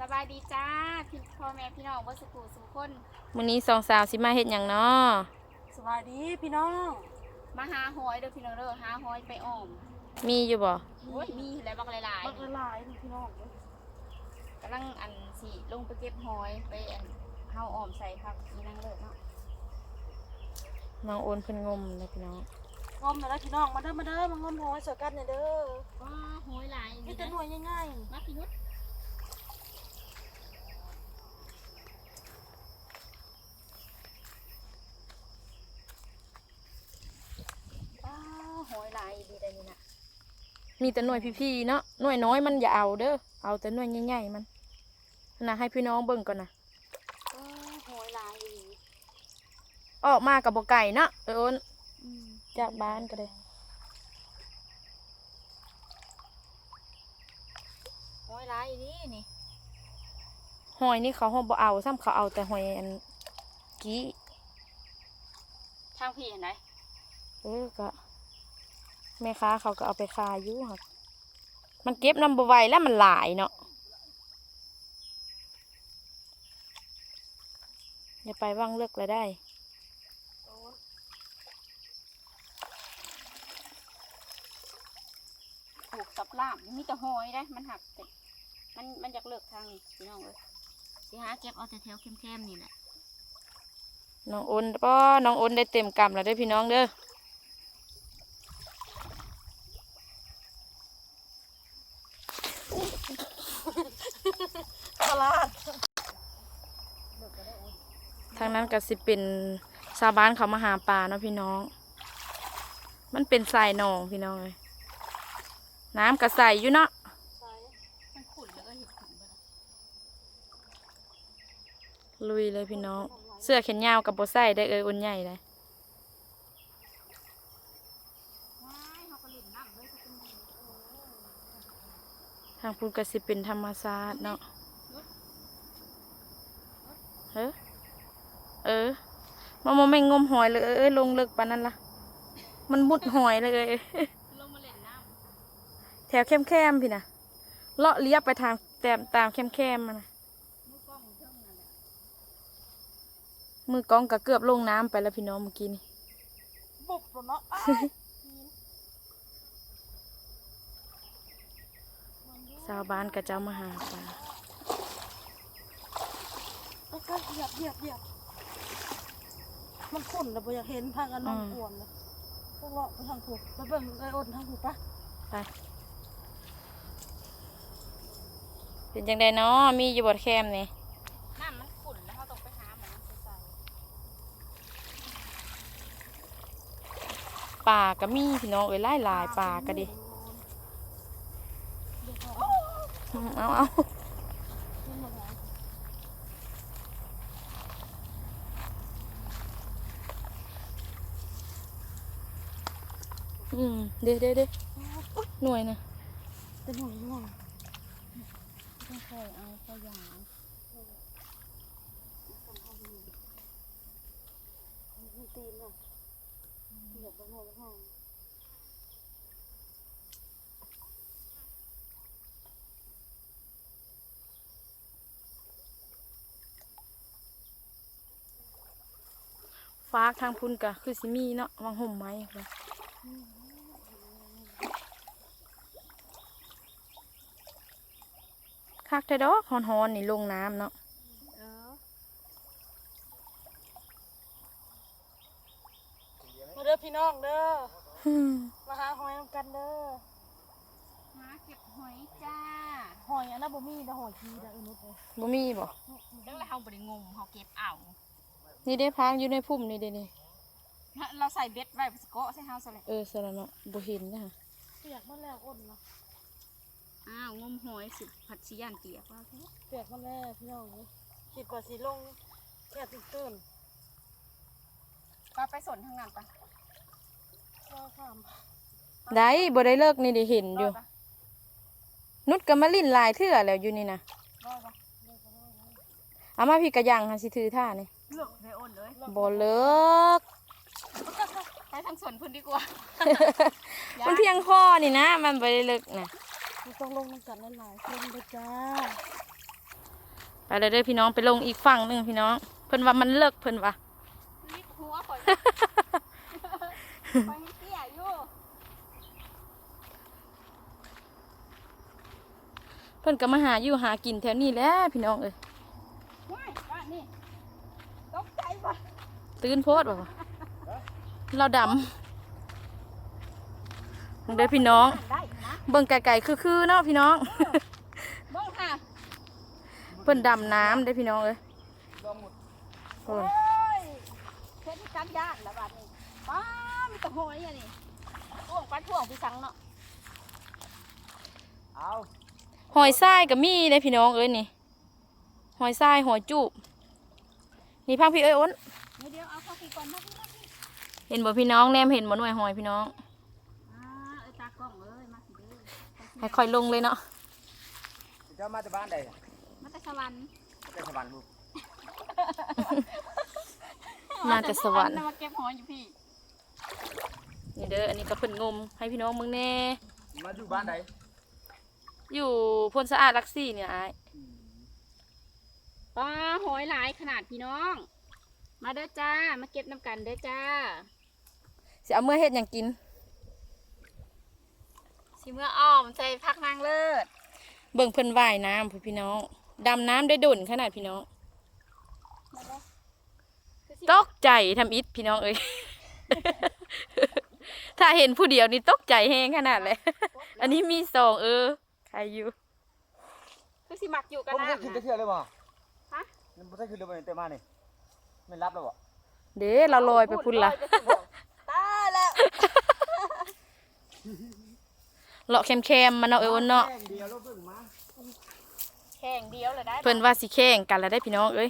สบายดีจ้าพี่พ่อแม่พี่น้องวัสกูสุขคนมื้อนี้สองสาวสิมาเฮ็ดหยังเนาะสวัสดีพี่น้องมาหาหอยเด้อพี่น้องเด้อหาหอยไปอ้อมมีอยู่บ่โอ้ยมีอะไรบักหลายบักละลายนี่พี่น้องเอ้ยๆกำลังอันสิลงไปเก็บหอยไปอันเฮาอ้อมใส่ครับอีนั่งเลิศเนาะน้องโอนเพิ่นงมเลยพี่น้องงมมาแล้วพี่น้องมาเด้อมาเด้อมางมหอยสวยกันเนี่ยเด้อว้าหอยหลายมีแต่หน่วยง่ายมาพี่นุชว้าหอยหลายดีได้นี่นะ มีแต่หน่วยพี่ๆเนาะหน่วยน้อยมันอย่าเอาเด้อเอาแต่หน่วยใหญ่ๆมันนะให้พี่น้องเบิ่งก่อนนะๆว้าหอยลายอีหลีออกมากับบ่ไก่เนาะเออโอนอืมจากบ้านก็ได้หอยหลายอีนี่นี่หอยนี่เขาห้องบ่เอาซ้ำเขาเอาแต่หอยอันกี้ทางพี่เห็นไหมเออก็ แม่ค้าเขาก็เอาไปขายอยู่ครับมันเก็บนำบ่ไหวแล้วมันหลายเนาะอย่าไปว่างเลิกเลยได้ถูกสับล่ามมีแต่หอยได้ มันหักแต่มันมันอยากเลิกทางนี่พี่น้องเลยสิหาเก็บเอาแต่แถวเข้มๆนี่แหละน้องโอนป้อน้องโอนได้เต็มกำแล้วเด้อพี่น้องเด้อ ตลาด ทาง นั้นก็สิเป็นชาวบ้านเขามาหาปลาเนาะพี่น้อง มันเป็นสายหนองพี่น้องเลยน้ำก็ใสอยู่เนาะใส่มันขุ่นแล้วก็เห็ดขุ่นไปแล้วลุยเลยพี่น้อง เสื้อแขนยาวกับโบใส่ได้เอออุ่นใหญ่เลยทางพูนก็สิเป็นธรรมชาสติเนาะเฮ้อ เออมาโมไม่งมหอยเลยเอ้ยลงเลิกปานนั้นละมันมุดหอยเลยลงมาเล่นน้แถวแคมๆพี่นะเลาะเลียบไปทางแตมตามแคมๆมันนะมือกล้องเท่านะมือกองก็เกือบลงน้ำไปแล้วพี่น้องเมื่อกี้นี่บุบตัวเนาะอ้ายชาวบ้านก็จะเอามาหาปลาเหยียบเหยียบเหยียบ มันขุ่นแล้วบ่อยากเห็นทางอันน้องกวนเลยพวกเราไปทางถูกไปเบิ่งไอ้อ้นทางถูกปะไปเป็นจังไดเนาะมีอยู่บดแคมนี่น้ำมันขุ่นแล้วเขาต้องไปหาหมันใส่ป่าก็มีพี่น้องเอ้ยหลายหลายป่าก็ดิอืมเอาเอา อืมเด้เด้เด้หน่วยนะเป็นหน่วยหน่วยต้องคอยเอาขยางตีนอะเหยียบไปหมดแล้วห้าทางพุ่นก็คือสิมีเนาะวางห่มไม้เล คักแต่ดอกฮอนๆนี่ลงน้ำเนาะเออมาเด้อพี่น้องเด้อฮึ่มมาหาหอยนำกันเด้อหาเก็บหอยจ้า หอยอันนั้นบ่มีแต่หอยทีนะอุนุษเลยบ่มีบ่แล้วเราบริงมเขาเก็บเอา นี่ได้พังอยู่ในพุ่มนี่เด้นี่เราใส่เบ็ดไว้สกอใส่เฮาซะเลยเออสระเนาะบ่เห็นนะฮะเปียกมาแล้วอ้นเนาะ อ้าวงมหอยสิผัดชิยานเปียกว่าเปียกมาแล้วพี่น้องนี่คิดว่าสิลงแค่ตื่นตื่นป้าไปสนทางนั้นปะเราถามได้บ่ได้เลิกนี่ได้เห็นอยู่ นุดก็มาลิ้นลายเทื่อแล้วอยู่นี่นะรอปะเอามาพี่กระยังหันสิถือท่านี่เลือกเลยโอนเลยบ่เลิกไปทางสวนเพิ่นดีกว่า มันเพียงพอนี่นะ มันบ่ได้เลิกนะมี ต้องลงน้ำกันหลายๆคนเลยจ้า ไปเลยเด้อพี่น้องไปลงอีกฝั่งหนึ่งพี่น้อง เพิ่นว่ามันเลิกเพิ่นว่านี่หัวข่อยข่อยยังเตี้ยอยู่เพิ่นก็มาหาอยู่หากินแถวนี้แหล้วพี่น้องเอ้ยว้ายว่านี่ตกใจปะตื่นโพดบ่วะเราดำเบิ่งเด้อพี่น้องได้นะ เบิ่งไก่ๆคือๆเนาะพี่น้องเบ้งค่ะเพิ่นดำน้ำเด้อพี่น้องเอ้ยลองหมดโอ้โอ้ยยเฮ็ดที่กันย่านละบาดนี้ป้ามีแต่หอยอะนี่ท่วงปัดท่วงพี่สังเนาะเอาหอยทรายก็มีเด้อพี่น้องเอ้ยนี่หอยทรายหอยจูบนี่พังพี่เอ้ยอ้นเดี๋ยวเดี๋ยวเอาเข้าพี่ก่อนมาพี่มาพี่เห็นบ่พี่น้องแนมเห็นบ่หน่วยหอยพี่น้อง อ่าเอ้ยตากล้องเอ้ยมาสิเด้อ ให้ค่อยลงเลยเนาะเจ้ามาจากบ้านใดมาแต่สวรรค์มาจากสวรรค์ลูกมาแต่สวรรค์มาเก็บหอยอยู่พี่นี่เด้ออันนี้ก็เพิ่นงม ให้พี่น้องมึงแน่มาอยู่บ้านใดอยู่พลสะอาดรักซี่เนี่ยอ้ายปลาหอยหลายขนาดพี่น้อง มาเด้อจ้า มาเก็บน้ำกันเด้อจ้าสิเอาเมื่อเฮ็ดหยังกิน สิเมื่ออ้อมใส่พักนางเลิศเบิ่งเพิ่นว่ายน้ำพู้นพี่น้องดำน้ำได้ดุนขนาดพี่น้องตกใจทำอิดพี่น้องเอ้ย ถ้าเห็นผู้เดียวนี่ตกใจแฮงขนาดเลย อันนี้มีสองเออ ใครอยู่คือสิมักอยู่ผกันมไม่ได้น้ำขึ้นนะจะเชื่อเลยบ่ฮะมันไม่ได้ขึ้นเลยบ่เต็มมานี่ไม่รับแล้วบ่เด้เราลอยไปพุ่นละตายแล้ว เลาะแคมๆมันเนาะเอ้ยอ้นเนาะแป้งเดียวแล้วเพิ่งมาแข่งเดียวเลยได้เพิ่นว่าสิแข่งกันแล้วได้พี่น้องเอ้ย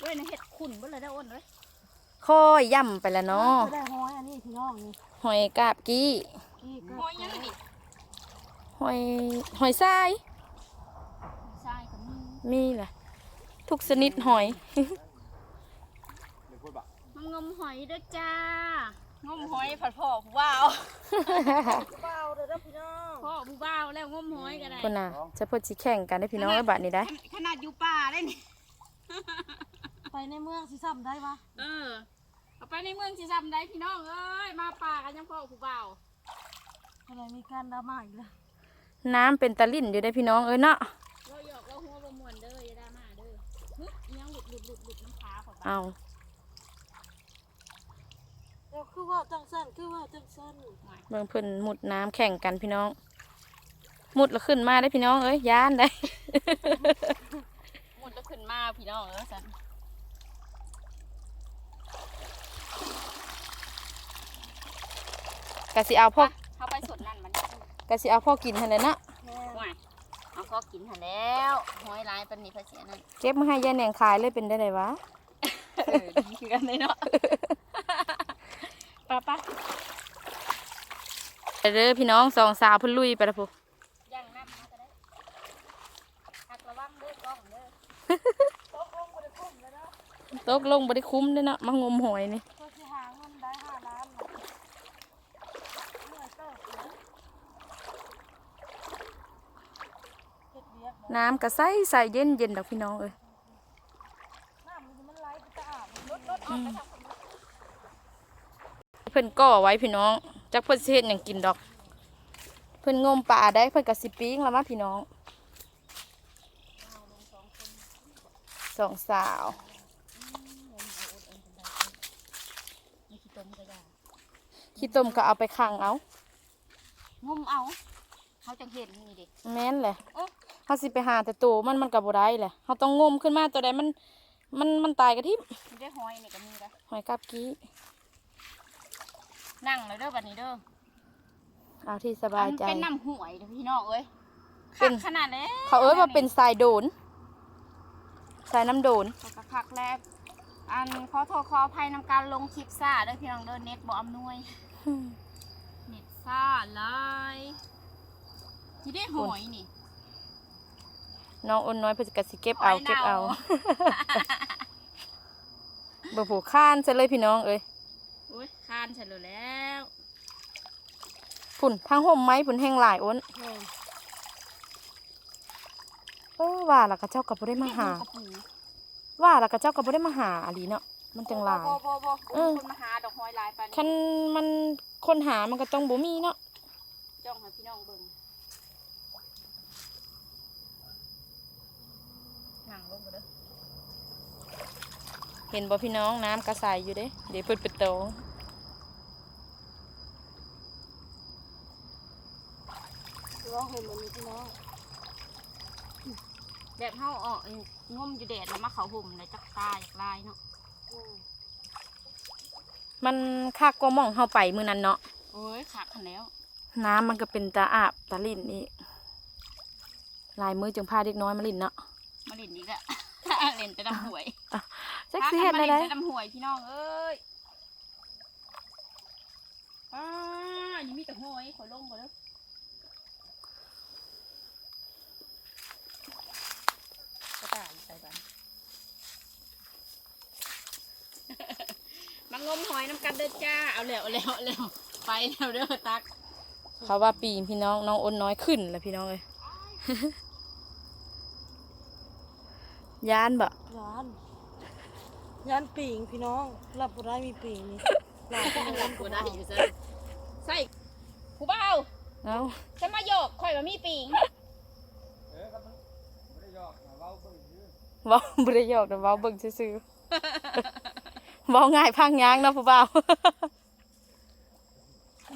เว้ยนะเห็ดขุ่นเบ่เลยได้อ้นเลยค่อยย่ำไปแล้วเนาะได้หอยอันนี้พี่น้องนี่หอยกาบกี้กี่ก็หอยยังนี่หอยหอยทรายใช่กับมือมีแหละทุกชนิดหอยเดี๋ยวพูดบ่มางมหอยเด้อจ้า งมหอยผัดพ่อผู้บ่าวเปล่าเด้อพี่น้องพ่อผู้บ่าวแล้วงมหอยก็ได้คนน่ะจะเพิ่นสิแข่งกันได้พี่น้องไอ้บัดนี้ได้ ขนาดอยู่ป่าได้นี่ไปในเมืองสิซ้ำได้ปะเออเอาไปในเมืองสิจำได้พี่น้องเอ้ยมาป่ากันยังพ่อผู้บ่าวอะไรมีการดราม่าอีกแล้วน้ำเป็นตะลิ่นอยู่ได้พี่น้องเอ้ยเนาะเราหยอกเราหัวบ่มวนเด้ออย่าดราม่าเด้อฮึบอิหยังหลุดหลุดหลุดหลุดน้ำขาของเอา เดี๋ยวคือว่าจังสั้นคือว่าจังสั้นเบิ่งเพิ่นมุดน้ำแข่งกันพี่น้อง มุดแล้วขึ้นมาได้พี่น้องเอ้ยย่านได้ หมดแล้วขึ้นมาพี่น้องเออสันกะสิเอาพ่อเข้าไปสดนั่นมันกะสิเอาพ่อกินหั่นแหละเนาะห่วยเอาพอกินหันแล้วหอยลายเป็นนี่ภาษีนั่นเก็บมาให้ยายแหนงขายเลยเป็นได้ไดวะ เออดีคือกันเลยเนาะ ป้าป้าไปเด้อพี่น้องสองสาวเพิ่นลุยไปแล้วพุย่างน้ำมาก็ได้หักระวังเด้อกล้องเด้อตกลงบ่ได้คุ้มเด้อเนาะมางมหอยนี่ก็สิหาเงินได้ห้าล้านน่ะเหนื่อยเติบเลยเฮ็ดเวียกบ่น้ำก็ใสใสเย็นเย็นดอกพี่น้องเอ้ย น้ำมันมันไหลไปตะอาบรถรถ อืมเพิ่นก่อไว้พี่น้องจักเพิ่นสิเฮ็ดหยังกินดอก เพิ่นงมปลาได้เพิ่นก็สิปิ้งแล้วมาพี่น้องสองสาวมีขี้ต้มก็ได้ขี้ต้มก็เอาไปขังเอางมเอาเขาจังเห็นนี่ดิแม่นแหละโอ้เฮาสิไปหาแต่ตัวมันมันก็บ่ได้แหละเฮาต้องงมขึ้นมาตัวใดมัน มันมันตายกะทิมีได้หอยนี่ก็มีได้หอยกาบกี้ นั่งเลยเด้อบัดนี้เด้อเอาที่สบายใจอันเป็นน้ำห่วยเด้อพี่น้องเอ้ยเป็นคักขนาดแล้วเขาเอ้ยว่าเป็นทรายโดนทรายน้ำโดนเขาก็คักแล้วอันขอโทษขออภัยนำการลงคลิปซ่าเด้อพี่น้องเด้อเน็ตบ่อำนวย เน็ตซ่าหลายที่ได้หอยนี่ น้องอ้นน้อยเพิ่นก็สิเก็บเอาหอยเน่าเก็บเอา บ่ผูกข้านซะเลยพี่น้องเอ้ย โอ้ยคานฉันเลยแล้วฝุ่นทางห่มไม้ฝุ่นแห้งหลายอ้นเฮ้ยเอออว่าแล้วก็เจ้าก็บ่ได้มาหากระปูว่าแล้วก็เจ้าก็บ่ได้มาหาอะลีเนาะมันจังหลายบ่บ่บ่เอบ่อคนมาหาดอกหอยลายปานนี้คันมันคนหามันก็ต้องบ่มีเนาะจ้องให้พี่น้องเบิ่งนั่งลงก็เด้อ เห็นบ่พี่น้องน้ำกระใสอยู่เด้ เดี๋ยวเปิดปิดโตร้องเห็นเหมือนนี้พี่น้องแบบเฮาเอองมอยู่แดดแล้วมาเขาห่มในจักตาอยากลายเนาะอืมมันคักกว่าหม่องเฮาไปมื้อนั้นเนาะโอ้ยขาดคันแล้ว น้ำมันก็เป็นตาอาบตาลิ่นอีกลายมือจึงพาเด็กน้อยมาลิ่นเนาะมาเล่นอีกอะ เล่นแต่ดำหวยจักสิเฮ็ดได้ได้ไดแต่ดำหวยพี่น้องเอ้ยอ้านี่มีแต่หอยขอยลงก่อนเด้อก็ตายใส่บ้านมางมหอยน้ำกันเด้อจ้า เอาแล้วเอาแล้วเอาแล้วไปแล้วเด้อตักเขาว่าปีนพี่น้องน้องอ้นน้อยขึ้นแล้วพี่น้องเอ้ย ยานบ่ยานยานปีงพี่น้องรับบ่ได้มีปีงนี่หลายคนหลับกูได้อยู่ซะใส่ผู้เบาเอ้าจะมาโยกข่อยว่ามีปิงเว้าบ่ได้หยอกแต่เว้าเบิ่งซื่อๆเว้าง่ายพังยางเนาะผู้บ่าว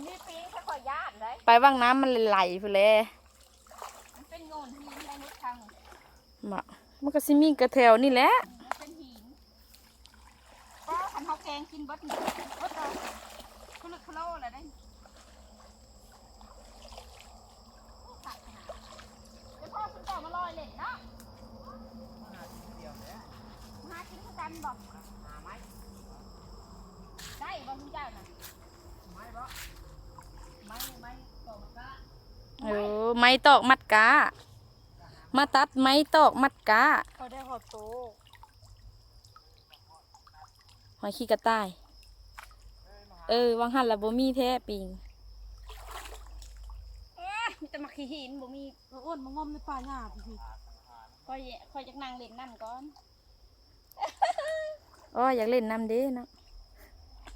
มีปิงถ้าข่อยย่านเลยไปว่างน้ำมันไหลๆพุ่นแลมันเป็นโงนหินในนุชทางบ่ มันก็สิมีกระแถวนี่แหละมันเป็นหินก็คันเฮาแกงกินเบิดนี่เบิดเลยคุลึกคุโลอะไรได้ขาดขนาดเดี๋ยวพ่อคุณต่อมาลอยเล่นเนาะมาหากินคือกันบอกหาไหมได้บ่คุณเจ้าน่ะไม่บ่ไม่ไม่ต่อมาก็เออไม้ตอกมัดกา มาตัดไม้ตอกมัดกาเขาได้หอดโตหอยขี้กระต่าย เออวางหันละบ่มีแท้ปิงเอ้ยมีแต่มาขี้หินบ่มีเอออ้วนมางอมในป่าหญ้าพี่พี่คอยคอยจักนั่งเล่นน้ำก่อนอ๋ออยากเล่นน้ำเด้เนาะ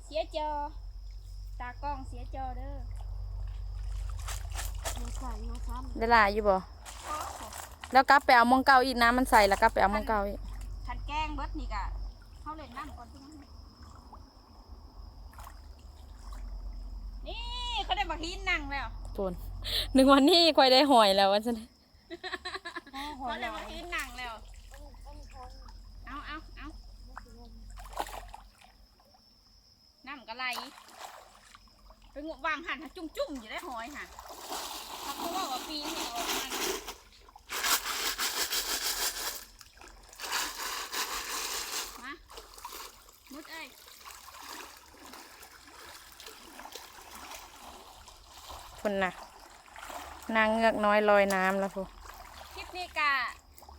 เสียจอ ตากล้องเสียจอเด้อมีใส่น้องซ้ได้หลายอยู่บ่ แล้วกลับไปเอาหมองเก่าอีกน้ำมันใส่แล้วกลับไปเอาหมองเก่าอีกคันแกล้งเบิดนี่กะเขาเล่นน้ำก่อนทุกคนนี่เขาได้มาหินนั่งแล้วปนหนึ่งวันนี้ค่อยได้หอยแล้วว่าซั่นำอ๋อหอเขายหได้ลามายหินนั่งแล้วเอาเอาเอาน้ำกะไหลไปงวางหันหาจุ่มจุ่มๆอยู่ได้หอยค่ะเขาก็ว่าว่าปีนี่ออกมามามุดเอ้ย คุณนน่ะนางเงือกน้อยลอยน้ำแล้วพูคลิปนี้กะ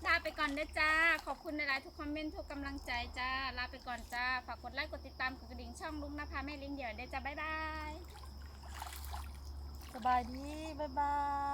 ลาไปก่อนเด้อจ้า ขอบคุณในหลายๆทุกคอมเมนต์ทุกกำลังใจจ้า ลาไปก่อนจ้า ฝากกดไลค์กดติดตามกดกระดิ่งช่องลุงนภาแม่ลิงเดี่ยวเด้อจ้า บ๊ายบาย สบายดี บ๊ายบาย